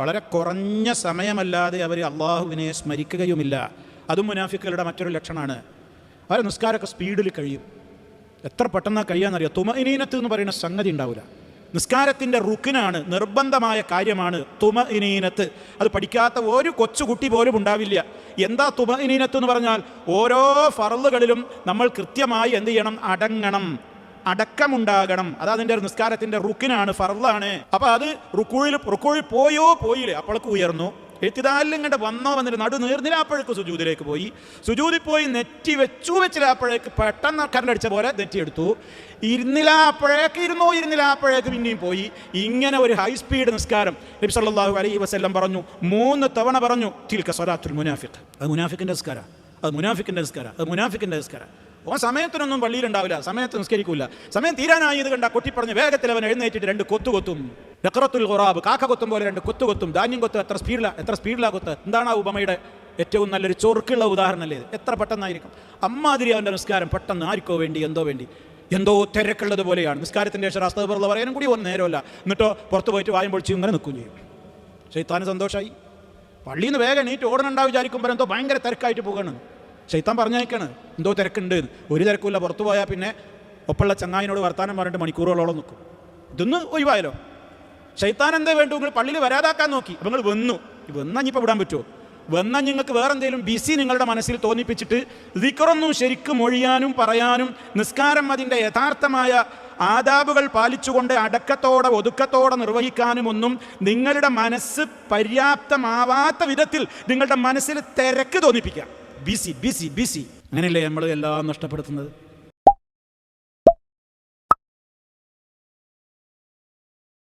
വളരെ കുറഞ്ഞ സമയമല്ലാതെ അവർ അള്ളാഹുവിനെ സ്മരിക്കുകയുമില്ല. അതും മുനാഫിക്കുകളുടെ മറ്റൊരു ലക്ഷണമാണ്. അവർ നിസ്കാരമൊക്കെ സ്പീഡിൽ കഴിയും. എത്ര പെട്ടെന്ന് കഴിയാന്നറിയാം? തുമഇനീനത്ത് എന്ന് പറയുന്ന സംഗതി ഉണ്ടാവില്ല നിസ്കാരത്തിന്റെ റുക്കിനാണ് നിർബന്ധമായ കാര്യമാണ് തുമ ഇനീനത്ത് അത് പഠിക്കാത്ത ഒരു കൊച്ചുകുട്ടി പോലും ഉണ്ടാവില്ല. എന്താ തുമ ഇനീനത്ത് എന്ന് പറഞ്ഞാൽ ഓരോ ഫറലുകളിലും നമ്മൾ കൃത്യമായി എന്ത് ചെയ്യണം? അടങ്ങണം. അടക്കമുണ്ടാകണം. അത് അതിന്റെ ഒരു നിസ്കാരത്തിന്റെ റുക്കിനാണ് ഫർദാണ്. അപ്പൊ അത് റുക്കുഴിൽ റുക്കുഴിൽ പോയോ? പോയില്ലേ. അപ്പോഴേക്ക് ഉയർന്നു. എത്തിതാലും ഇങ്ങോട്ട് വന്നോ വന്നിട്ട് നടു നീർന്നിലാപ്പോഴേക്ക് സുജൂതിലേക്ക് പോയി. സുജൂതിൽ പോയി നെറ്റി വെച്ചു വെച്ചിലാപ്പോഴേക്ക് പെട്ടെന്ന് കരണ്ടടിച്ച പോലെ നെറ്റിയെടുത്തു എടുത്തു. ഇരുന്നിലാപ്പോഴേക്ക് ഇരുന്നോ. ഇരുന്നിലാപ്പോഴേക്ക് പിന്നെയും പോയി. ഇങ്ങനെ ഒരു ഹൈ സ്പീഡ് നിസ്കാരം നബി സല്ലല്ലാഹു അലൈഹി വസല്ലം പറഞ്ഞു. മൂന്ന് തവണ പറഞ്ഞു തിൽക്ക സ്വലാത്തുൽ മുനാഫിഖ്. അത് മുനാഫിക്കിന്റെ നിസ്കാരം. അത് മുനാഫിക്കിന്റെ നിസ്കാരം. അത് മുനാഫിക്കിന്റെ നിസ്കാരം. ഓ സമയത്തിനൊന്നും പള്ളിയിലുണ്ടാവില്ല സമയത്ത് നിസ്കരിക്കൂല. സമയം തീരാനായത് കണ്ട കൊട്ടിപ്പറഞ്ഞ് വേഗത്തിൽ അവൻ എഴുന്നേറ്റിട്ട് രണ്ട് കൊത്തു കൊത്തും. ഡക്രത്തുൽ ഖുറാബ് കാക്ക കൊത്തും പോലെ രണ്ട് കൊത്തു കൊത്തും. ധാന്യം കൊത്ത് എത്ര സ്പീഡില എത്ര സ്പീഡിലാ കൊത്ത്. എന്താണ് ആ ഉപമയുടെ ഏറ്റവും നല്ലൊരു ചൊറുക്കുള്ള ഉദാഹരണമല്ലേ എത്ര പെട്ടെന്നായിരിക്കും? അമ്മാതിരി അവന്റെ നിസ്കാരം പെട്ടെന്ന് ആർക്കോ വേണ്ടി എന്തോ വേണ്ടി. എന്തോ തിരക്കുള്ളത് പോലെയാണ്. നിസ്കാരത്തിന്റെ ശേഷം അസ്തപുറ പറയാനും കൂടി ഒന്നും നേരമല്ല. എന്നിട്ടോ പുറത്ത് പോയിട്ട് വായം പൊളിച്ച് ഇങ്ങനെ നിൽക്കുകയും ചെയ്യും. ശൈത്താന് സന്തോഷമായി പള്ളിയിൽ നിന്ന് വേഗം നീറ്റ് ഓടണുണ്ടാവും വിചാരിക്കുമ്പോൾ എന്തോ ഭയങ്കര തിരക്കായിട്ട് പോകണം. ഷെയ്ത്താൻ പറഞ്ഞേക്കാണ് എന്തോ തിരക്കുണ്ട്. ഒരു തിരക്കുമില്ല. പുറത്തു പോയാൽ പിന്നെ ഒപ്പുള്ള ചങ്ങായിനോട് വർത്താനം പറഞ്ഞിട്ട് മണിക്കൂറുകളോളം നിൽക്കും ഇതൊന്ന് ഒഴിവായല്ലോ. ഷെയ്ത്താൻ എന്താ വേണ്ടു? നിങ്ങൾ പള്ളിയിൽ വരാതാക്കാൻ നോക്കി. അപ്പം നിങ്ങൾ വന്നു. വന്നാൽ ഇനിയിപ്പോൾ വിടാൻ പറ്റുമോ വന്നാൽ നിങ്ങൾക്ക് വേറെ എന്തെങ്കിലും ബിസി നിങ്ങളുടെ മനസ്സിൽ തോന്നിപ്പിച്ചിട്ട് ദിക്കറൊന്നും ശരിക്കും മൊഴിയാനും പറയാനും നിസ്കാരം അതിന്റെ യഥാർത്ഥമായ ആദാബുകൾ പാലിച്ചുകൊണ്ട് അടക്കത്തോടെ ഒതുക്കത്തോടെ നിർവഹിക്കാനും ഒന്നും നിങ്ങളുടെ മനസ്സ് പര്യാപ്തമാവാത്ത വിധത്തിൽ നിങ്ങളുടെ മനസ്സിൽ തിരക്ക് തോന്നിപ്പിക്കാം. ബിസി ബിസി ബിസി അങ്ങനെയല്ലേ നമ്മൾ എല്ലാം നഷ്ടപ്പെടുത്തുന്നത്?